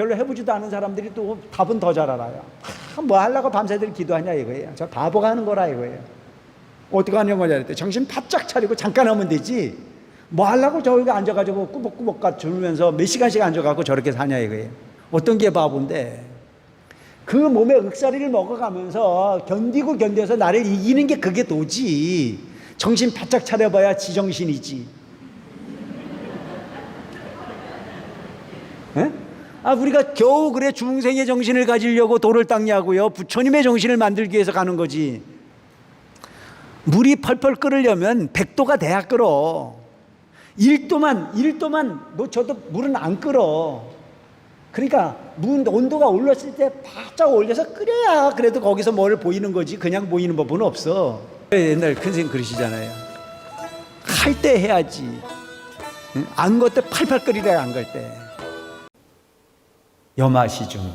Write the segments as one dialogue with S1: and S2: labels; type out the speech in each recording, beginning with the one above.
S1: 별로 해보지도 않은 사람들이 또 답은 더 잘 알아요. 아, 뭐 하려고 밤새들 기도하냐 이거예요. 저 바보가 하는 거라 이거예요. 어떻게 하냐 뭐냐 그랬더니 정신 바짝 차리고 잠깐 하면 되지. 뭐 하려고 저기 앉아가지고 꾸벅꾸벅 가 졸면서 몇 시간씩 앉아가고 저렇게 사냐 이거예요. 어떤 게 바보인데 그 몸에 윽사리를 먹어가면서 견디고 견뎌서 나를 이기는 게 그게 도지. 정신 바짝 차려봐야 지정신이지. 에? 아, 우리가 겨우 그래 중생의 정신을 가지려고 돌을 닦냐고요. 부처님의 정신을 만들기 위해서 가는 거지. 물이 펄펄 끓으려면 100도가 돼야 끓어. 1도만, 1도만 놓쳐도 물은 안 끓어. 그러니까 문 온도가 올랐을 때 바짝 올려서 끓여야 그래도 거기서 뭘 보이는 거지. 그냥 보이는 법은 없어. 옛날 큰 선생님 그러시잖아요. 할 때 해야지. 응? 안걸 때 팔팔 끓이라 안갈 때. 염화시중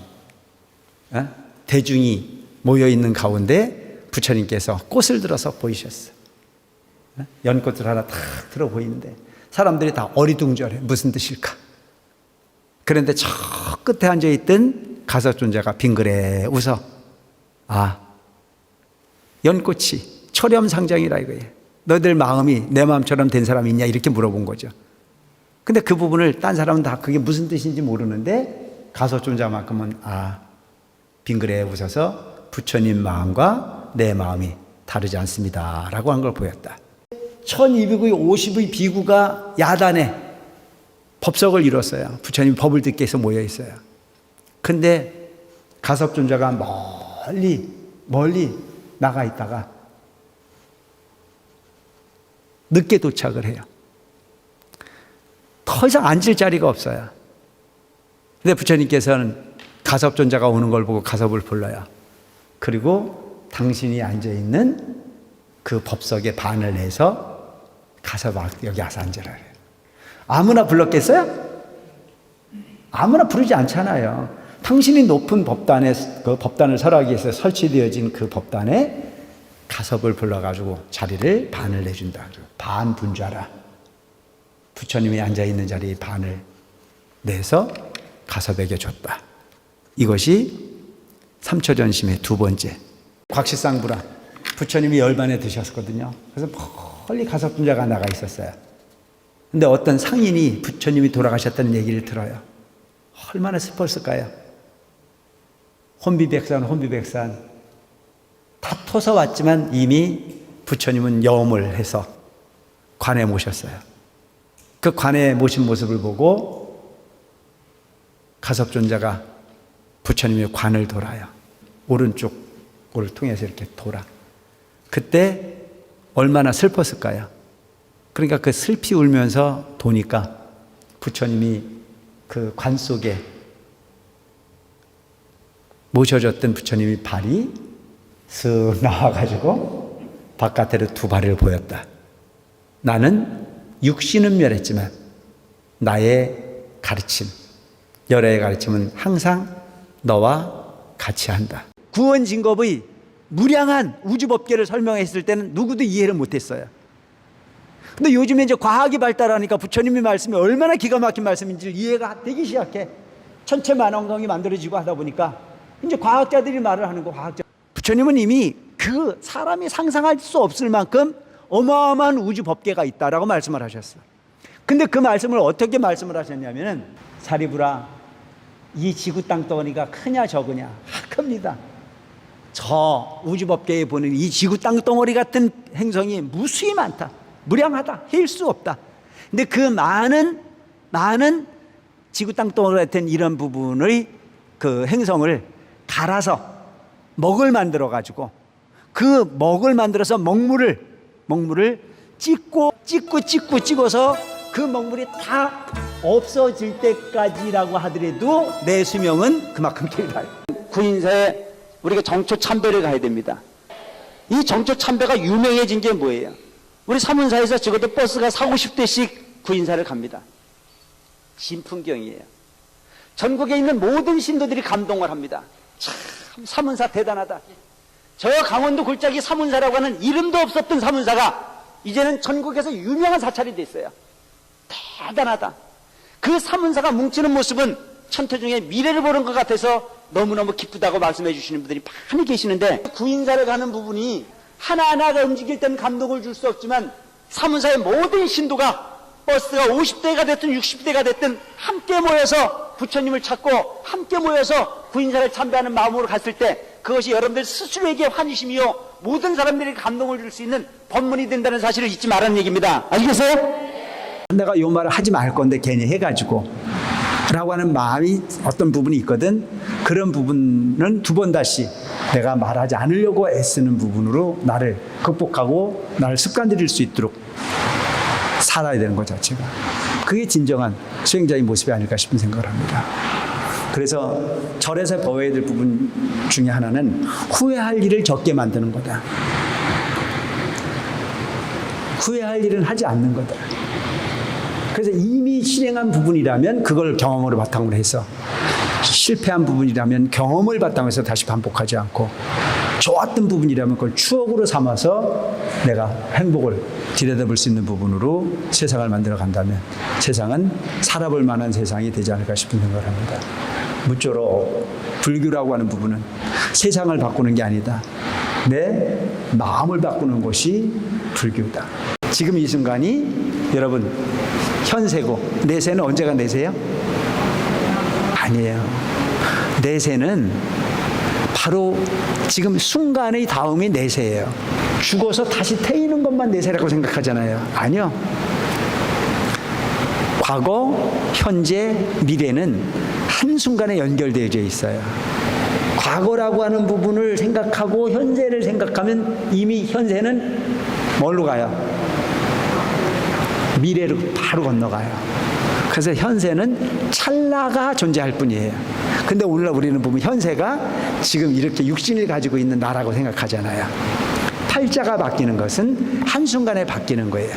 S1: 어? 대중이 모여 있는 가운데 부처님께서 꽃을 들어서 보이셨어. 어? 연꽃을 하나 탁 들어 보이는데 사람들이 다 어리둥절해 무슨 뜻일까? 그런데 저 끝에 앉아 있던 가사존자가 빙그레 웃어. 아, 연꽃이 초렴상장이라 이거예요. 너들 마음이 내 마음처럼 된 사람 있냐 이렇게 물어본 거죠. 근데 그 부분을 딴 사람은 다 그게 무슨 뜻인지 모르는데 가소존자만큼은 아 빙그레 웃어서 부처님 마음과 내 마음이 다르지 않습니다라고 한 걸 보였다. 1250의 비구가 야단에 법석을 이뤘어요. 부처님 법을 듣기 위해서 모여 있어요. 근데 가섭존자가 멀리 멀리 나가 있다가 늦게 도착을 해요. 더 이상 앉을 자리가 없어요. 근데 부처님께서는 가섭존자가 오는 걸 보고 가섭을 불러요. 그리고 당신이 앉아 있는 그 법석에 반을 내서 가섭 여기 와서 앉으라 그래요. 아무나 불렀겠어요? 아무나 부르지 않잖아요. 당신이 높은 법단에 그 법단을 설하기 위해서 설치되어진 그 법단에 가섭을 불러가지고 자리를 반을 내준다. 반 분자라. 부처님이 앉아 있는 자리에 반을 내서 가섭에게 줬다. 이것이 삼처전심의 두 번째. 곽시상부라 부처님이 열반에 드셨거든요. 그래서 멀리 가섭 분자가 나가 있었어요. 근데 어떤 상인이 부처님이 돌아가셨다는 얘기를 들어요. 얼마나 슬펐을까요? 혼비백산, 혼비백산. 다 터서 왔지만 이미 부처님은 염을 해서 관에 모셨어요. 그 관에 모신 모습을 보고 가섭존자가 부처님의 관을 돌아요. 오른쪽을 통해서 이렇게 돌아. 그때 얼마나 슬펐을까요? 그러니까 그 슬피 울면서 도니까 부처님이 그 관 속에 모셔졌던 부처님이 발이 쓱 나와가지고 바깥으로 두 발을 보였다. 나는 육신은 멸했지만 나의 가르침, 열애의 가르침은 항상 너와 같이 한다. 구원 진겁의 무량한 우주 법계를 설명했을 때는 누구도 이해를 못했어요. 근데 요즘에 이제 과학이 발달하니까 부처님의 말씀이 얼마나 기가 막힌 말씀인지 이해가 되기 시작해. 천체 만원경이 만들어지고 하다 보니까 이제 과학자들이 말을 하는 거 과학자. 부처님은 이미 그 사람이 상상할 수 없을 만큼 어마어마한 우주 법계가 있다라고 말씀을 하셨어요. 근데 그 말씀을 어떻게 말씀을 하셨냐면은 사리부라 이 지구 땅덩어리가 크냐 적으냐 아, 큽니다. 저 우주 법계에 보는 이 지구 땅덩어리 같은 행성이 무수히 많다. 무량하다. 힐 수 없다. 근데 그 많은 많은 지구 땅덩어리 같은 이런 부분의 그 행성을 갈아서 먹을 만들어 가지고 그 먹을 만들어서 먹물을 먹물을 찍고 찍고 찍고 찍어서 그 먹물이 다 없어질 때까지라고 하더라도 내 수명은 그만큼 길다요. 구인사에 우리가 정초 참배를 가야 됩니다. 이 정초 참배가 유명해진 게 뭐예요? 우리 사문사에서 적어도 버스가 4, 50대씩 구인사를 갑니다. 진풍경이에요. 전국에 있는 모든 신도들이 감동을 합니다. 참 사문사 대단하다. 저 강원도 골짜기 사문사라고 하는 이름도 없었던 사문사가 이제는 전국에서 유명한 사찰이 됐어요. 대단하다. 그 사문사가 뭉치는 모습은
S2: 천태 중에 미래를 보는 것 같아서 너무너무 기쁘다고 말씀해 주시는 분들이 많이 계시는데 구인사를 가는 부분이 하나하나가 움직일 때는 감동을 줄 수 없지만 사문사의 모든 신도가 버스가 50대가 됐든 60대가 됐든 함께 모여서 부처님을 찾고 함께 모여서 구인사를 참배하는 마음으로 갔을 때 그것이 여러분들 스스로에게 환희심이요 모든 사람들에게 감동을 줄 수 있는 법문이 된다는 사실을 잊지 말라는 얘기입니다. 아시겠어요?
S1: 내가 요 말을 하지 말 건데 괜히 해가지고 라고 하는 마음이 어떤 부분이 있거든 그런 부분은 두 번 다시 내가 말하지 않으려고 애쓰는 부분으로 나를 극복하고 나를 습관들일 수 있도록 살아야 되는 것 자체가 그게 진정한 수행자의 모습이 아닐까 싶은 생각을 합니다. 그래서 절에서 배워야 될 부분 중에 하나는 후회할 일을 적게 만드는 거다. 후회할 일은 하지 않는 거다. 그래서 이미 실행한 부분이라면 그걸 경험으로 바탕으로 해서 실패한 부분이라면 경험을 바탕으로 해서 다시 반복하지 않고 좋았던 부분이라면 그걸 추억으로 삼아서 내가 행복을 들여다볼 수 있는 부분으로 세상을 만들어 간다면 세상은 살아볼 만한 세상이 되지 않을까 싶은 생각을 합니다. 무쪼록 불교라고 하는 부분은 세상을 바꾸는 게 아니다. 내 마음을 바꾸는 것이 불교다. 지금 이 순간이 여러분 현세고 내세는 언제가 내세요? 아니에요. 내세는 바로 지금 순간의 다음이 내세예요. 죽어서 다시 태이는 것만 내세라고 생각하잖아요. 아니요. 과거, 현재, 미래는 한순간에 연결되어져 있어요. 과거라고 하는 부분을 생각하고 현재를 생각하면 이미 현재는 뭘로 가요? 미래로 바로 건너가요. 그래서 현세는 찰나가 존재할 뿐이에요. 근데 오늘날 우리는 보면 현세가 지금 이렇게 육신을 가지고 있는 나라고 생각하잖아요. 팔자가 바뀌는 것은 한순간에 바뀌는 거예요.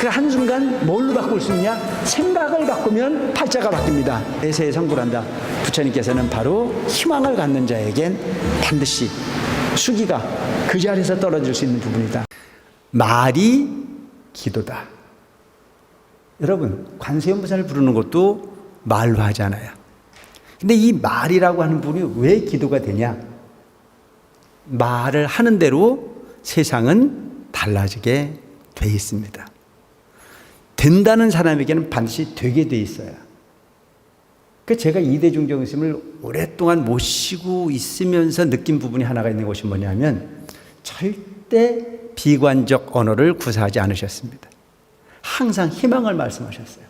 S1: 그 한순간 뭘로 바꿀 수 있냐? 생각을 바꾸면 팔자가 바뀝니다. 내세에 성불한다. 부처님께서는 바로 희망을 갖는 자에겐 반드시 수기가 그 자리에서 떨어질 수 있는 부분이다. 말이 기도다. 여러분, 관세음보살을 부르는 것도 말로 하잖아요. 근데 이 말이라고 하는 분이 왜 기도가 되냐? 말을 하는 대로 세상은 달라지게 돼 있습니다. 된다는 사람에게는 반드시 되게 돼 있어요. 그 제가 이대 중 정심을 오랫동안 모시고 있으면서 느낀 부분이 하나가 있는 것이 뭐냐면 절대 비관적 언어를 구사하지 않으셨습니다. 항상 희망을 말씀하셨어요.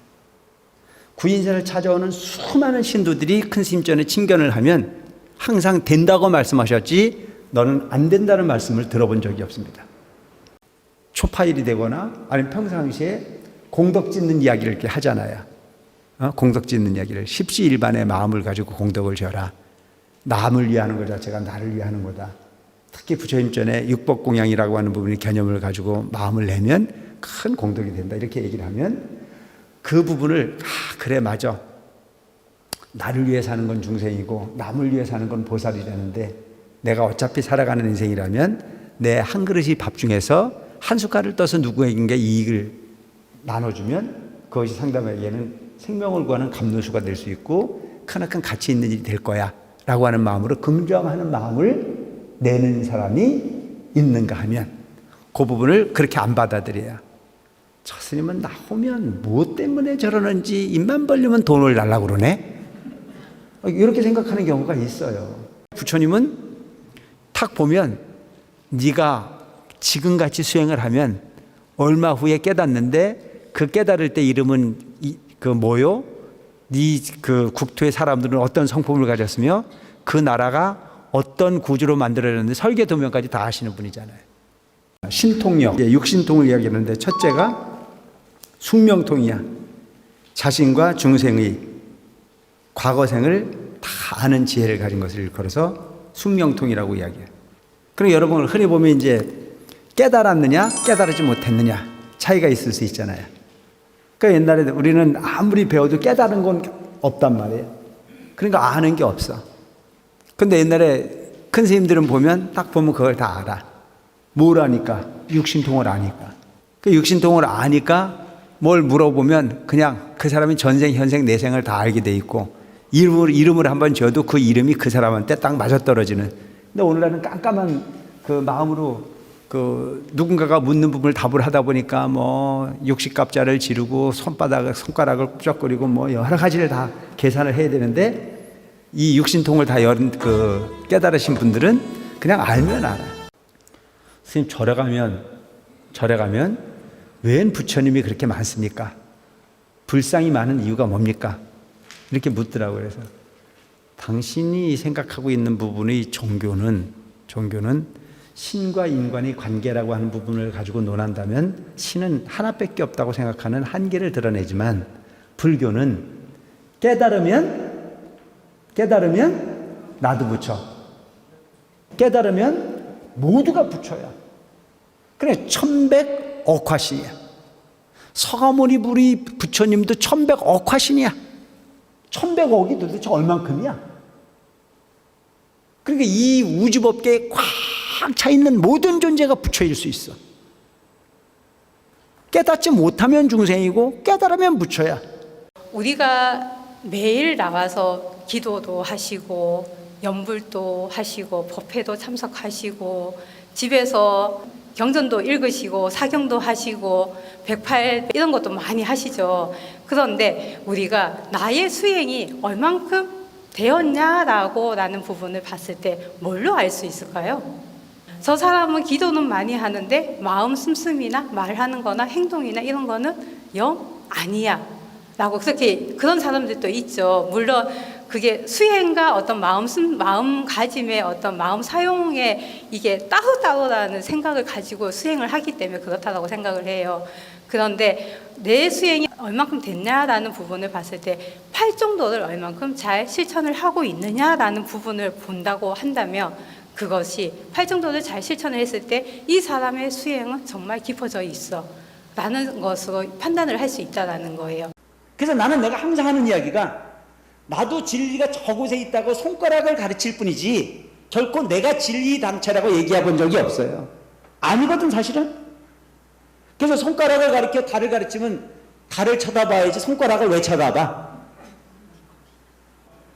S1: 구인사를 찾아오는 수많은 신도들이 큰 스님전에 친견을 하면 항상 된다고 말씀하셨지 너는 안 된다는 말씀을 들어본 적이 없습니다. 초파일이 되거나 아니면 평상시에 공덕 짓는 이야기를 이렇게 하잖아요. 어? 공덕 짓는 이야기를 십시일반의 마음을 가지고 공덕을 져라. 남을 위하는 것 자체가 나를 위하는 거다. 특히 부처님 전에 육법공양이라고 하는 부분의 개념을 가지고 마음을 내면 큰 공덕이 된다. 이렇게 얘기를 하면 그 부분을 아 그래 맞아. 나를 위해 사는 건 중생이고 남을 위해 사는 건 보살이라는데 내가 어차피 살아가는 인생이라면 내 한 그릇이 밥 중에서 한 숟갈을 떠서 누구에게 이익을 나눠주면 그것이 상담에게는 생명을 구하는 감노수가 될 수 있고 크나큰 가치 있는 일이 될 거야 라고 하는 마음으로 긍정하는 마음을 내는 사람이 있는가 하면 그 부분을 그렇게 안 받아들여요. 저 스님은 나오면 뭐 때문에 저러는지 입만 벌리면 돈을 달라고 그러네. 이렇게 생각하는 경우가 있어요. 부처님은 탁 보면 네가 지금같이 수행을 하면 얼마 후에 깨닫는데 그 깨달을 때 이름은 이, 그 뭐요? 네 그 국토의 사람들은 어떤 성품을 가졌으며 그 나라가 어떤 구조로 만들어졌는데 설계 도면까지 다 아시는 분이잖아요. 신통력, 예, 육신통을 이야기하는데 첫째가 숙명통이야. 자신과 중생의 과거생을 다 아는 지혜를 가진 것을 일컬어서 숙명통이라고 이야기해요. 그럼 여러분 흔히 보면 이제 깨달았느냐, 깨달지 못했느냐 차이가 있을 수 있잖아요. 그러니까 옛날에 우리는 아무리 배워도 깨달은 건 없단 말이에요. 그러니까 아는 게 없어. 근데 옛날에 큰 스님들은 보면 딱 보면 그걸 다 알아. 뭘 아니까? 육신통을 아니까. 그 육신통을 아니까 뭘 물어보면 그냥 그 사람이 전생, 현생, 내생을 다 알게 돼 있고 이름을, 이름을 한번 지어도 그 이름이 그 사람한테 딱 맞아떨어지는. 근데 오늘날은 깜깜한 그 마음으로 그 누군가가 묻는 부분을 답을 하다 보니까 뭐 육식갑자를 지르고 손바닥, 손가락을 ቁ적거리고 뭐 여러 가지를 다 계산을 해야 되는데 이 육신통을 다 열은 그 깨달으신 분들은 그냥 알면 알아. 스님 절에 가면 절에 가면 웬 부처님이 그렇게 많습니까? 불상이 많은 이유가 뭡니까? 이렇게 묻더라고요. 그래서 당신이 생각하고 있는 부분의 종교는 종교는 신과 인간의 관계라고 하는 부분을 가지고 논한다면 신은 하나밖에 없다고 생각하는 한계를 드러내지만 불교는 깨달으면 깨달으면 나도 부처 깨달으면 모두가 부처야. 그래 억화신이야. 서가모니 부리 부처님도 천백 억화신이야. 천백억이 도대체 얼만큼이야? 그러니까 이 우주법계에 꽉 차 있는 모든 존재가 부처일 수 있어. 깨닫지 못하면 중생이고 깨달으면 부처야.
S3: 우리가 매일 나와서 기도도 하시고 연불도 하시고 법회도 참석하시고 집에서 경전도 읽으시고 사경도 하시고 108 이런 것도 많이 하시죠. 그런데 우리가 나의 수행이 얼만큼 되었냐라고 라는 부분을 봤을 때 뭘로 알 수 있을까요? 저 사람은 기도는 많이 하는데 마음 씀씀이나 말하는 거나 행동이나 이런 거는 영 아니야. 라고 그렇게 그런 사람들도 있죠. 물론 그게 수행과 어떤 마음 씀 마음가짐의 어떤 마음 사용에 이게 따로따로라는 생각을 가지고 수행을 하기 때문에 그렇다고 생각을 해요. 그런데 내 수행이 얼만큼 됐냐라는 부분을 봤을 때 팔 정도를 얼만큼 잘 실천을 하고 있느냐라는 부분을 본다고 한다면 그것이 팔 정도를 잘 실천을 했을 때 이 사람의 수행은 정말 깊어져 있어 라는 것으로 판단을 할 수 있다라는 거예요.
S2: 그래서 나는 내가 항상 하는 이야기가 나도 진리가 저곳에 있다고 손가락을 가르칠 뿐이지 결코 내가 진리 당체라고 얘기해 본 적이 없어요. 아니거든 사실은. 그래서 손가락을 가리켜 달을 가르치면 달을 쳐다봐야지 손가락을 왜 쳐다봐?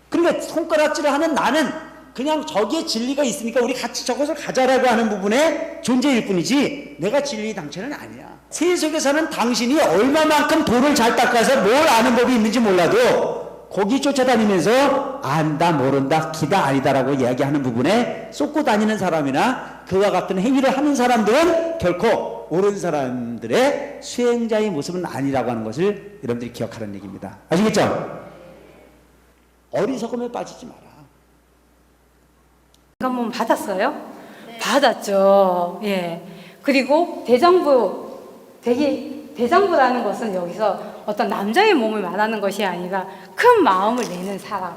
S2: 그러니까 손가락질을 하는 나는 그냥 저기에 진리가 있으니까 우리 같이 저것을 가자라고 하는 부분의 존재일 뿐이지 내가 진리 당체는 아니야. 세속에 사는 당신이 얼마만큼 돌을 잘 닦아서 뭘 아는 법이 있는지 몰라도 거기 쫓아다니면서 안다 모른다 기다 아니다라고 이야기하는 부분에 쏟고 다니는 사람이나 그와 같은 행위를 하는 사람들은 결코 옳은 사람들의 수행자의 모습은 아니라고 하는 것을 여러분들이 기억하는 얘기입니다. 아시겠죠? 어리석음에 빠지지 마라.
S3: 한번 받았어요? 받았죠. 예. 그리고 대장부 대기 대장부라는 것은 여기서 어떤 남자의 몸을 말하는 것이 아니라 큰 마음을 내는 사람.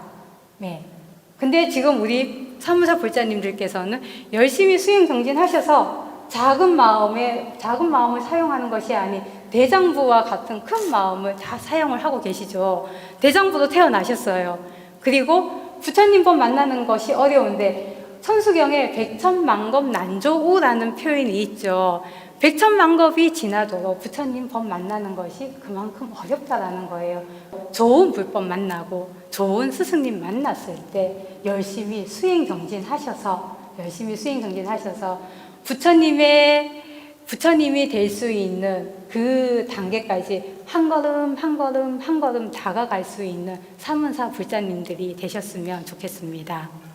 S3: 예. 근데 지금 우리 사무사 불자님들께서는 열심히 수행 정진하셔서 작은 마음에 작은 마음을 사용하는 것이 아닌 대장부와 같은 큰 마음을 다 사용을 하고 계시죠. 대장부도 태어나셨어요. 그리고 부처님 법 만나는 것이 어려운데 천수경에 백천만겁 난조우라는 표현이 있죠. 백천만겁이 지나도록 부처님 법 만나는 것이 그만큼 어렵다라는 거예요. 좋은 불법 만나고 좋은 스승님 만났을 때 열심히 수행 정진하셔서 열심히 수행 정진하셔서 부처님의 부처님이 될 수 있는 그 단계까지 한 걸음 한 걸음 한 걸음 다가갈 수 있는 사문사 불자님들이 되셨으면 좋겠습니다.